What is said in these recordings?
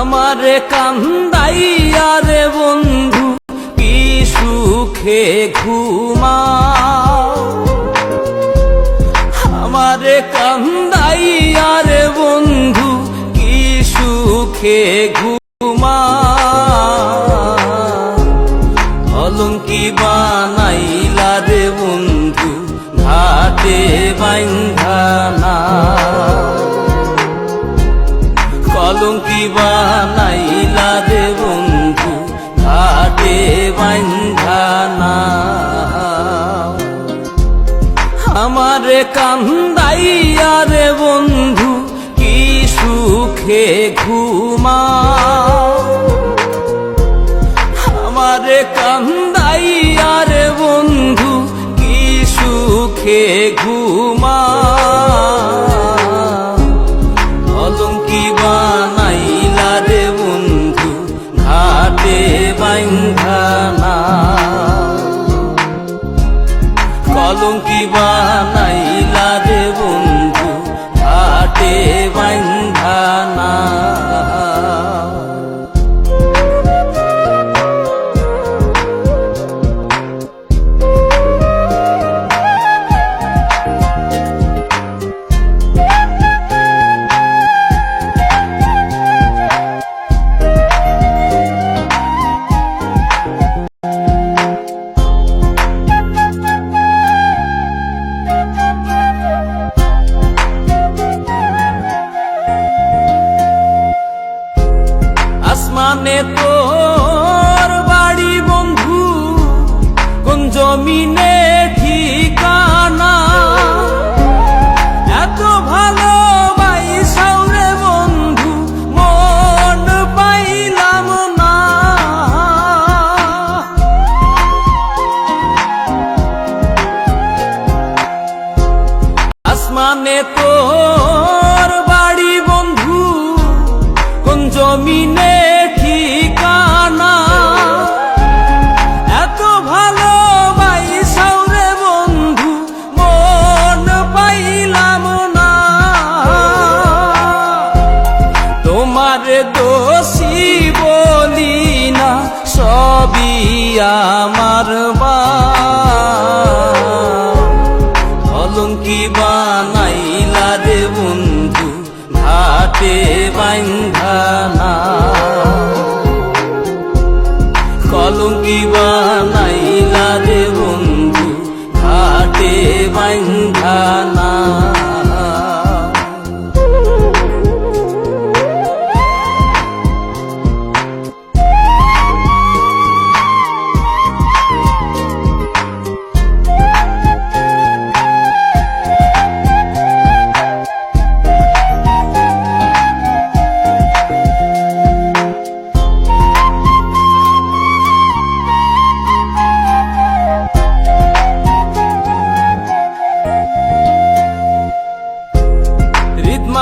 আমারে কান্দাইয়া রে বন্ধু, কি সুখে ঘুমা আমারে কান্দাইয়া রে বন্ধু, কি সুখে ঘুমা অলঙ্কি বানাইলা রে বন্ধু, ঘাটে বাইন্ধানা কলঙ্কি বানাইলা কান্দাইয়া রে বন্ধু কি সুখে ঘুমা আমারে কান্দাইয়া রে বন্ধু কি সুখে ঘুমা বানাইলা রে বন্ধু ঘাটে বাইন্ধানা আসমানে তোর তোমার দোষী বলি না, সবই আমার বা বানাইলা রে বন্ধু, ঘাটে কলঙ্কি বানাইলা রে বন্ধু, ঘাটে বাইন্ধানা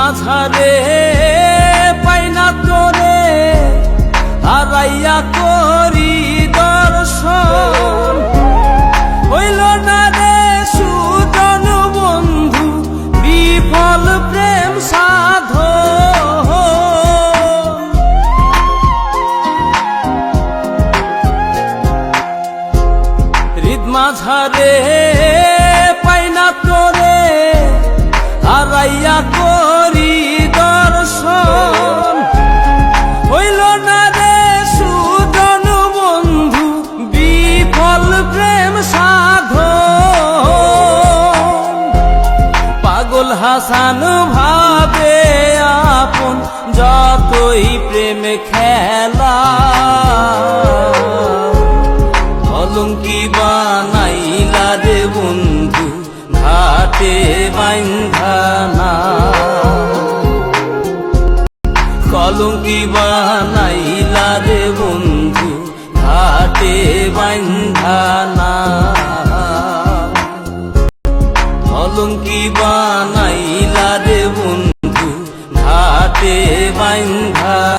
মাঝারে পাইনা তোরে, হারাইয়া করি দর্শন। হইল না রে সুজন বন্ধু, বিফল প্রেম সাধ মাঝারে পাইনা তোরে হারাইয়া করি দর্শন। হইল না রে সুজন বন্ধু, বিফল প্রেম সাধ পাগল হাসান ভাবে আপন, যতই প্রেম খেলা।